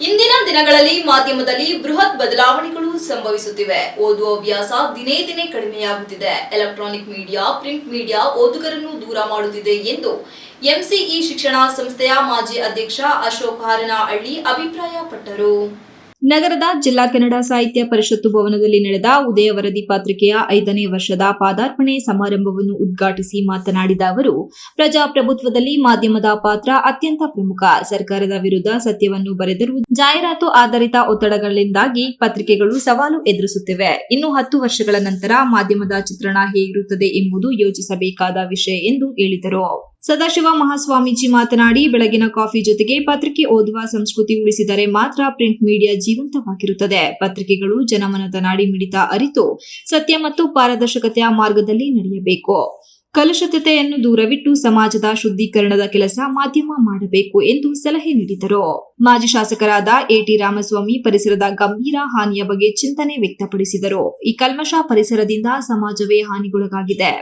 ಇಂದಿನ ದಿನಗಳಲ್ಲಿ ಮಾಧ್ಯಮದಲ್ಲಿ ಬೃಹತ್ ಬದಲಾವಣೆಗಳು ಸಂಭವಿಸುತ್ತಿವೆ. ಓದುವ ಅಭ್ಯಾಸ ದಿನೇ ದಿನೇ ಕಡಿಮೆಯಾಗುತ್ತಿದೆ. ಎಲೆಕ್ಟ್ರಾನಿಕ್ ಮೀಡಿಯಾ, ಪ್ರಿಂಟ್ ಮೀಡಿಯಾ ಓದುಗರನ್ನು ದೂರ ಮಾಡುತ್ತಿದೆ ಎಂದು ಎಂಸಿಇ ಶಿಕ್ಷಣ ಸಂಸ್ಥೆಯ ಮಾಜಿ ಅಧ್ಯಕ್ಷ ಅಶೋಕ್ ಹಾರನಹಳ್ಳಿ ಅಭಿಪ್ರಾಯಪಟ್ಟರು. ನಗರದ ಜಿಲ್ಲಾ ಕನ್ನಡ ಸಾಹಿತ್ಯ ಪರಿಷತ್ತು ಭವನದಲ್ಲಿ ನಡೆದ ಉದಯ ವರದಿ ಪತ್ರಿಕೆಯ ಐದನೇ ವರ್ಷದ ಪಾದಾರ್ಪಣೆ ಸಮಾರಂಭವನ್ನು ಉದ್ಘಾಟಿಸಿ ಮಾತನಾಡಿದ ಅವರು, ಪ್ರಜಾಪ್ರಭುತ್ವದಲ್ಲಿ ಮಾಧ್ಯಮದ ಪಾತ್ರ ಅತ್ಯಂತ ಪ್ರಮುಖ. ಸರ್ಕಾರದ ವಿರುದ್ಧ ಸತ್ಯವನ್ನು ಬರೆದರೂ ಜಾಹೀರಾತು ಆಧಾರಿತ ಒತ್ತಡಗಳಿಂದಾಗಿ ಪತ್ರಿಕೆಗಳು ಸವಾಲು ಎದುರಿಸುತ್ತಿವೆ. ಇನ್ನು ಹತ್ತು ವರ್ಷಗಳ ನಂತರ ಮಾಧ್ಯಮದ ಚಿತ್ರಣ ಹೇಗಿರುತ್ತದೆ ಎಂಬುದು ಯೋಚಿಸಬೇಕಾದ ವಿಷಯ ಎಂದು ಹೇಳಿದರು. ಸದಾಶಿವ ಮಹಾಸ್ವಾಮೀಜಿ ಮಾತನಾಡಿ ಬೆಳಗಿನ ಕಾಫಿ ಜೊತೆಗೆ ಪತ್ರಿಕೆ ಓದುವ ಸಂಸ್ಕೃತಿ ಉಳಿಸಿದರೆ ಮಾತ್ರ ಪ್ರಿಂಟ್ ಮೀಡಿಯಾ ಜೀವಂತವಾಗಿರುತ್ತದೆ. ಪತ್ರಿಕೆಗಳು ಜನಮನದ ನಾಡಿ ಮಿಡಿತ ಅರಿತು ಸತ್ಯ ಮತ್ತು ಪಾರದರ್ಶಕತೆಯ ಮಾರ್ಗದಲ್ಲಿ ನಡೆಯಬೇಕು. ಕಲುಷಿತತೆಯನ್ನು ದೂರವಿಟ್ಟು ಸಮಾಜದ ಶುದ್ಧೀಕರಣದ ಕೆಲಸ ಮಾಧ್ಯಮ ಮಾಡಬೇಕು ಎಂದು ಸಲಹೆ ನೀಡಿದರು. ಮಾಜಿ ಶಾಸಕರಾದ ಎಟಿ ರಾಮಸ್ವಾಮಿ ಪರಿಸರದ ಗಂಭೀರ ಹಾನಿಯ ಬಗ್ಗೆ ಚಿಂತನೆ ವ್ಯಕ್ತಪಡಿಸಿದರು. ಈ ಕಲ್ಮಶ ಪರಿಸರದಿಂದ ಸಮಾಜವೇ ಹಾನಿಗೊಳಗಾಗಿದೆ.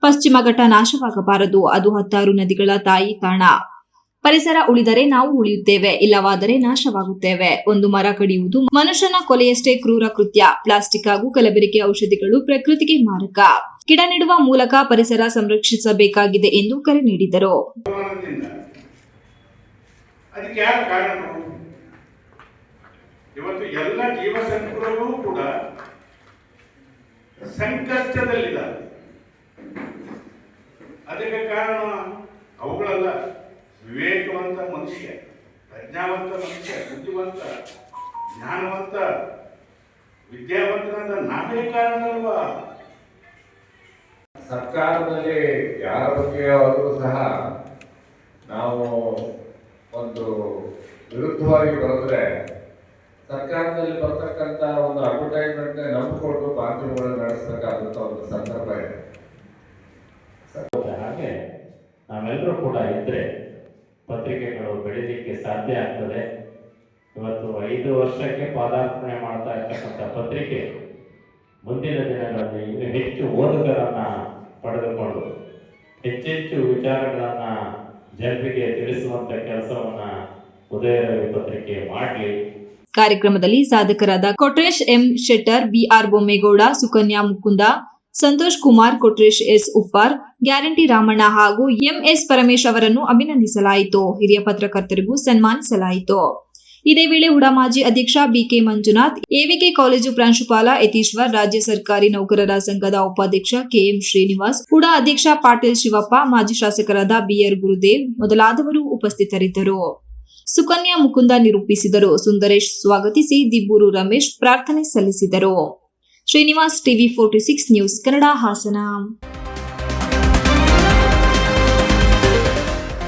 ಪಶ್ಚಿಮ ಘಟ್ಟ ನಾಶವಾಗಬಾರದು. ಅದು ಹತ್ತಾರು ನದಿಗಳ ತಾಯಿ ತಾಣ. ಪರಿಸರ ಉಳಿದರೆ ನಾವು ಉಳಿಯುತ್ತೇವೆ, ಇಲ್ಲವಾದರೆ ನಾಶವಾಗುತ್ತೇವೆ. ಒಂದು ಮರ ಕಡಿಯುವುದು ಮನುಷ್ಯನ ಕೊಲೆಯಷ್ಟೇ ಕ್ರೂರ ಕೃತ್ಯ. ಪ್ಲಾಸ್ಟಿಕ್ ಹಾಗೂ ಕಲಬೆರಕೆ ಔಷಧಿಗಳು ಪ್ರಕೃತಿಗೆ ಮಾರಕ. ಗಿಡ ನೆಡುವ ಮೂಲಕ ಪರಿಸರ ಸಂರಕ್ಷಿಸಬೇಕಾಗಿದೆ ಎಂದು ಕರೆ ನೀಡಿದರು. ಇವತ್ತು ಎಲ್ಲ ಜೀವ ಸಂಕುಲಗಳು ಕೂಡ ಸಂಕಷ್ಟದಲ್ಲಿದ್ದಾರೆ. ವಿವೇಕವಂತ ಮನುಷ್ಯ ಪ್ರಜ್ಞಾವಂತ ಮನುಷ್ಯ ಬುದ್ಧಿವಂತ ಜ್ಞಾನವಂತ ವಿದ್ಯಾವಂತನಾದ ನಾವೇ ಕಾರಣನಲ್ವಾ ಸರ್ಕಾರದಲ್ಲಿ ಯಾರ ಬಗ್ಗೆ ಆದರೂ ಸಹ ನಾವು ಒಂದು ವಿರುದ್ಧವಾಗಿ ಬರೆದ್ರೆ ಸರ್ಕಾರದಲ್ಲಿ ಬರ್ತಕ್ಕಂಥ ಒಂದು ಅಡ್ವರ್ಟೈಸ್ಮೆಂಟ್ ನಂಬಿಕೊಂಡು ಮಾಧ್ಯಮಗಳನ್ನು ನಡೆಸಬೇಕಾದಂಥ ಒಂದು ಸಂದರ್ಭ ಇದೆ. ಹಾಗೆ ನಾವೆಲ್ಲರೂ ಕೂಡ ಇದ್ರೆ ಪತ್ರಿಕೆಗಳು ಬೆಳೀಲಿಕ್ಕೆ ಸಾಧ್ಯ ಆಗ್ತದೆ. ಇವತ್ತು ಐದು ವರ್ಷಕ್ಕೆ ಪಾದಾರ್ಪಣೆ ಮಾಡ್ತಾ ಇರ್ತಕ್ಕಂಥ ಪತ್ರಿಕೆ ಮುಂದಿನ ದಿನಗಳಲ್ಲಿ ಇನ್ನು ಹೆಚ್ಚು ಓದುಗರನ್ನ ಪಡೆದುಕೊಂಡು ಹೆಚ್ಚೆಚ್ಚು ವಿಚಾರಗಳನ್ನ ಜನರಿಗೆ ತಿಳಿಸುವಂತ ಕೆಲಸವನ್ನ ಉದಯರವಿ ಪತ್ರಿಕೆ ಮಾಡಲಿ. ಕಾರ್ಯಕ್ರಮದಲ್ಲಿ ಸಾಧಕರಾದ Kotresh M Shettar, BR Bommegowda, Sukanya Mukunda, Santosh Kumar, Kotresh S Uppar guarantee Ramanna ಹಾಗೂ ಎಂಎಸ್ ಪರಮೇಶ್ ಅವರನ್ನು ಅಭಿನಂದಿಸಲಾಯಿತು. ಹಿರಿಯ ಪತ್ರಕರ್ತರಿಗೂ ಸನ್ಮಾನಿಸಲಾಯಿತು. ಇದೇ ವೇಳೆ ಹುಡಾ ಮಾಜಿ ಅಧ್ಯಕ್ಷ ಬಿಕೆ ಮಂಜುನಾಥ್, ಎವಿಕೆ ಕಾಲೇಜು ಪ್ರಾಂಶುಪಾಲ ಯತೀಶ್ವರ್, ರಾಜ್ಯ ಸರ್ಕಾರಿ ನೌಕರರ ಸಂಘದ ಉಪಾಧ್ಯಕ್ಷ ಕೆಎಂ ಶ್ರೀನಿವಾಸ್, ಹುಡಾ ಅಧ್ಯಕ್ಷ ಪಾಟೀಲ್ ಶಿವಪ್ಪ, ಮಾಜಿ ಶಾಸಕರಾದ ಬಿಆರ್ ಗುರುದೇವ್ ಮೊದಲಾದವರು ಉಪಸ್ಥಿತರಿದ್ದರು. ಸುಕನ್ಯಾ ಮುಕುಂದ ನಿರೂಪಿಸಿದರು. ಸುಂದರೇಶ್ ಸ್ವಾಗತಿಸಿ ದಿಬ್ಬೂರು ರಮೇಶ್ ಪ್ರಾರ್ಥನೆ ಸಲ್ಲಿಸಿದರು. Srinivas TV forty six news Kannada Hassan.